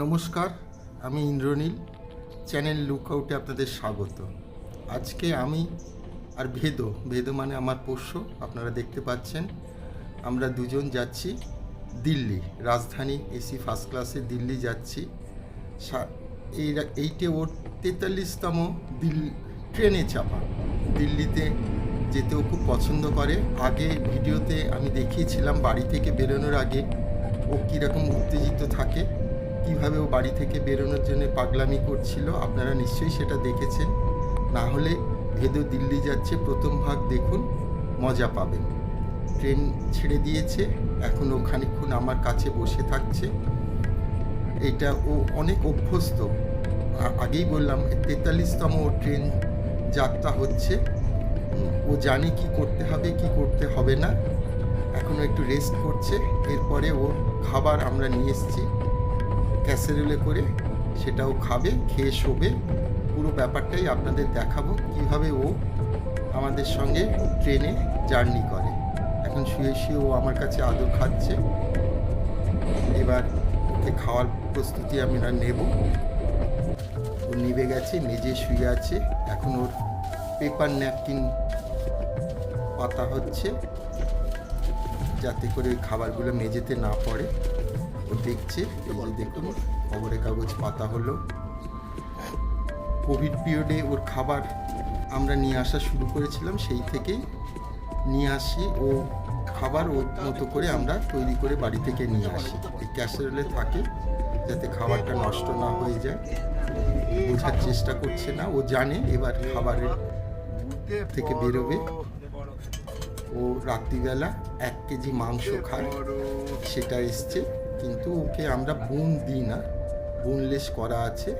নমস্কার, আমি ইন্দ্রনীল, চ্যানেল লুকআউটে আপনাদের স্বাগত। আজকে আমি আর ভেদ ভেদ মানে আমার পোষ্য, আপনারা দেখতে পাচ্ছেন, আমরা দুজন যাচ্ছি দিল্লি, রাজধানী এসি ফার্স্ট ক্লাসে দিল্লি যাচ্ছি। এই এইটে ওর তেতাল্লিশতম দিল্লি ট্রেনে চাপা। দিল্লিতে যেতেও খুব পছন্দ করে। আগে ভিডিওতে আমি দেখিয়েছিলাম বাড়ি থেকে বেরোনোর আগে ও কীরকম উত্তেজিত থাকে। কীভাবে ও বাড়ি থেকে বেরোনোর জন্য পাগলামি করছিল, আপনারা নিশ্চয়ই সেটা দেখেছেন। না হলে ভেদো দিল্লি যাচ্ছে, প্রথম ভাগ দেখুন, মজা পাবেন। ট্রেন ছেড়ে দিয়েছে, এখন ও খানিক্ষণ আমার কাছে বসে থাকছে। এটা ও অনেক অভ্যস্ত। আগেই বললাম, তেতাল্লিশতম ও ট্রেন যাত্রা হচ্ছে। ও জানে কি করতে হবে, কি করতে হবে না। এখনও একটু রেস্ট করছে, এরপরে ও খাবার আমরা নিয়ে এসেছি। ক্যাসেরোলে করে সেটাও খাবে, খেয়ে শোবে। পুরো ব্যাপারটাই আপনাদের দেখাবো কীভাবে ও আমাদের সঙ্গে ট্রেনে জার্নি করে। এখন শুয়ে শুয়ে ও আমার কাছে আদর খাচ্ছে। এবার ওকে খাওয়ার প্রস্তুতি আমরা নেব। ও নিভে গেছে মেজে শুয়ে আছে। এখন ওর পেপার ন্যাপকিন পাতা হচ্ছে, যাতে করে ওই খাবারগুলো মেঝেতে না পড়ে। দেখছে যে দেখুন, খবরের কাগজ পাতা হলো। কোভিড পিরিয়ডে ওর খাবার আমরা নিয়ে আসা শুরু করেছিলাম, সেই থেকেই নিয়ে আসি। ও খাবার ওর মতো করে আমরা তৈরি করে বাড়ি থেকে নিয়ে আসি। ক্যাসারোলে থাকে যাতে খাবারটা নষ্ট না হয়ে যায়। বোঝার চেষ্টা করছে না, ও জানে এবার খাবারের থেকে বেরোবে। ও রাত্রিবেলা এক কেজি মাংস খায়, সেটা এসছে। কিন্তু ওকে আমরা বোন দিই না। বোনলেস করা আছে।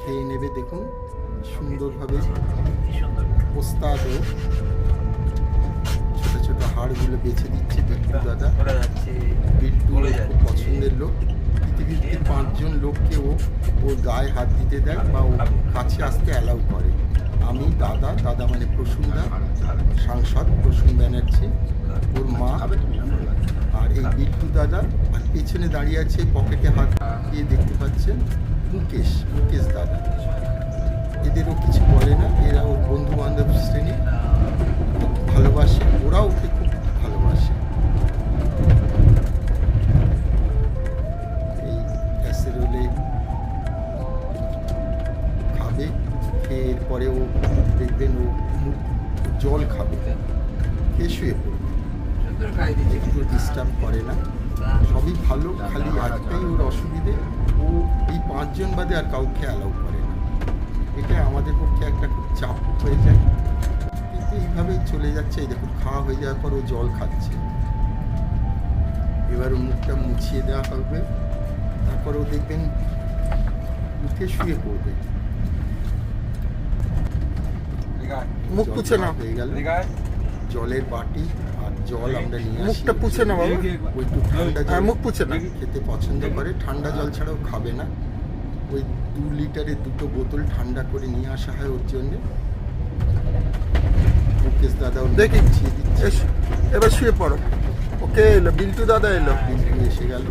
খেয়ে নেবে দেখুন, সুন্দরভাবে পোস্তা ছোট ছোট হাড়গুলো বেছে দিচ্ছে দেখুন, দাদা। পাঁচজন লোককে ও ওর গায়ে হাত দিতে দেয় বা ও কাছে আসতে অ্যালাউ করে। আমি, দাদা দাদা মানে প্রসূনদা, সাংসদ প্রসূন ব্যানার্জি, ওর মা আর এই বিট্টু দাদা, আর পেছনে দাঁড়িয়ে আছে পকেটে হাত দিয়ে দেখতে পাচ্ছেন মুকেশ মুকেশ দাদা। এদেরও কিছু বলে না, এরা ওর বন্ধু বান্ধব শ্রেণি ভালোবাসে। ওরাও ওকে খুব জল খাবে। খেয়ে শুয়ে পড়বে। একটু ডিস্টার্ব করে না। সবই ভালো, খালি একটাই ওর অসুবিধে। ও এই পাঁচজন বাদে আর কাউকে অ্যালাউ করে না। এটা আমাদের পক্ষে একটা খুব চাপ হয়ে যায়। কিন্তু এইভাবেই চলে যাচ্ছে। এই দেখুন, খাওয়া হয়ে যাওয়ার পর ও জল খাচ্ছে। এবার মুখটা মুছিয়ে দেওয়া হবে। তারপর ও দেখবেন উঠে শুয়ে পড়বে। মুখ পুছে না হয়ে গেল। জলের বাটি আর জল আমরা নিয়ে আসি। মুখটা পুছে না বাবা। ও একটু ঠান্ডা হ্যাঁ জল মুখ পুছে না খেতে পছন্দ করে। ঠান্ডা জল ছাড়াও খাবে না। ওই দু লিটারের দুটো বোতল ঠান্ডা করে নিয়ে আসা হয় ওর জন্য। মুকেশ দাদা ওর দেখি। এবার শুয়ে পড়ো। ওকে এলো বিল্টু দাদা এলো। বিন্দু এসে গেল।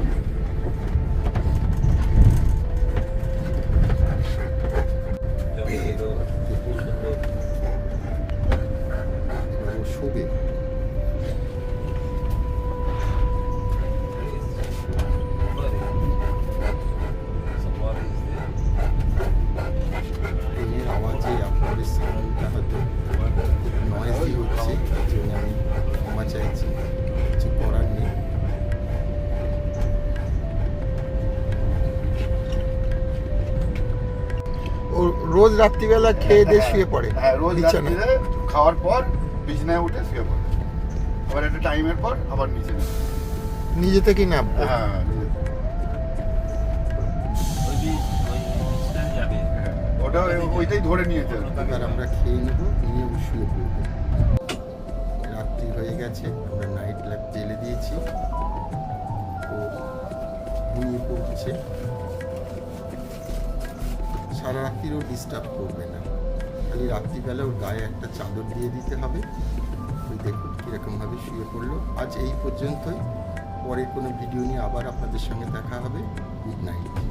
রাত্রিবেলা খেয়ে দিয়ে শুয়ে পড়ে। হ্যাঁ রোজ। রাত্রিরে খাওয়ার পর বিছানায় উঠে শুয়ে পড়ে। আবার একটা টাইমের পর আবার নিচে নিজে থেকেই নামবে? হ্যাঁ। হ্যাঁ, ওটা ওইটাই ধরে নিয়েছে আমরা খেয়ে নেব নিয়ে শুয়ে পড়ব। রাত্রি হয়ে গেছে আমরা নাইট ল্যাম্প জেলে দিয়েছি। ঘুমিয়ে পড়ছে। সারা রাত্রিরও ডিস্টার্ব করবে না। খালি রাত্রিবেলা ওর গায়ে একটা চাদর দিয়ে দিতে হবে। ওই দেখুন কীরকমভাবে শুয়ে পড়ল। আজ এই পর্যন্তই। পরের কোনো ভিডিও নিয়ে আবার আপনাদের সঙ্গে দেখা হবে। Good night